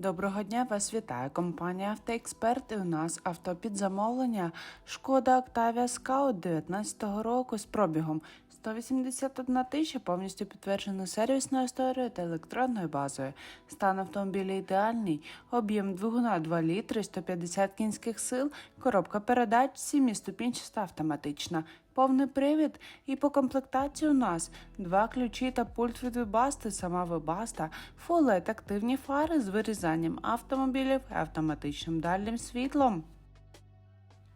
Доброго дня, вас вітає компанія Автоексперт. І у нас авто під замовлення Шкода Octavia Scout 19 року з пробігом 181 тисяча, повністю підтверджено сервісною історією та електронною базою. Стан автомобіля ідеальний, об'єм двигуна 2 літри, 150 кінських сил, коробка передач, 7-ступінчаста автоматична. Повний привід і по комплектації у нас два ключі та пульт від вибасти, сама вибаста, фулет, активні фари з вирізанням автомобілів автоматичним дальнім світлом.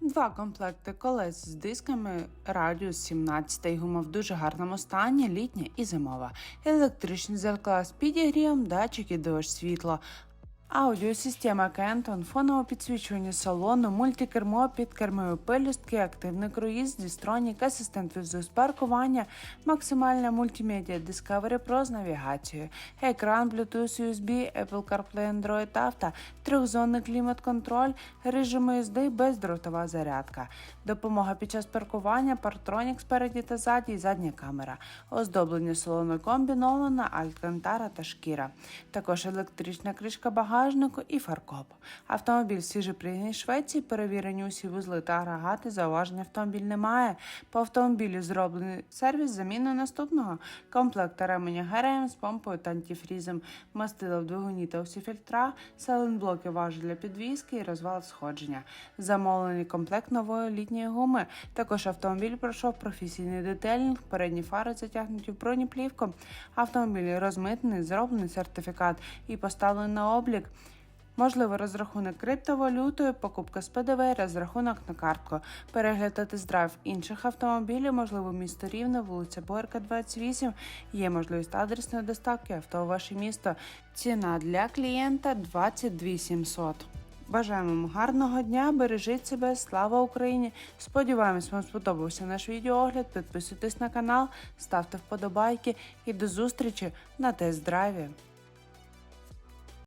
Два комплекти колес з дисками радіус 17 і гума в дуже гарному стані, літня і зимова. Електричний зеркала з підігрівом, датчики дощ світло. Аудіосистема Кентон, фонове підсвічування салону, мультикермо, підкермові пелюстки, активний круїз, дістронік, асистент візу з паркування, максимальна мультимедіа Discovery Pro з навігацією, екран Bluetooth USB, Apple CarPlay Android Auto, трьохзонний клімат-контроль, режим їзди, бездротова зарядка, допомога під час паркування, партронік спереді та ззаді і задня камера, оздоблення салону комбінована, алькантара та шкіра, також електрична кришка багажнику і фаркоп. Автомобіль свіжепригнаний з Швеції, перевірені усі вузли та агрегати, зауважень автомобіль немає. По автомобілю зроблений сервіс заміну наступного комплекта ременя ГРМ з помпою та антифрізом, мастила в двигуні та усі фільтра, саленблоки важель для підвіски і розвал сходження. Замовлений комплект нової літньої гуми. Також автомобіль пройшов професійний детелінг, передні фари затягнуті в бронеплівку. Автомобіль розмитний, зроблений сертифікат і поставлений на облік. Можливо, розрахунок криптовалютою, покупка з ПДВ, розрахунок на картку. Перегляд та інших автомобілів, можливо, місто Рівне, вулиця Борка, 28. Є можливість адресної доставки авто у ваше місто. Ціна для клієнта 22 700. Бажаємо вам гарного дня, бережіть себе, слава Україні! Сподіваємось, вам сподобався наш відеоогляд. Підписуйтесь на канал, ставте вподобайки і до зустрічі на тест-драйві.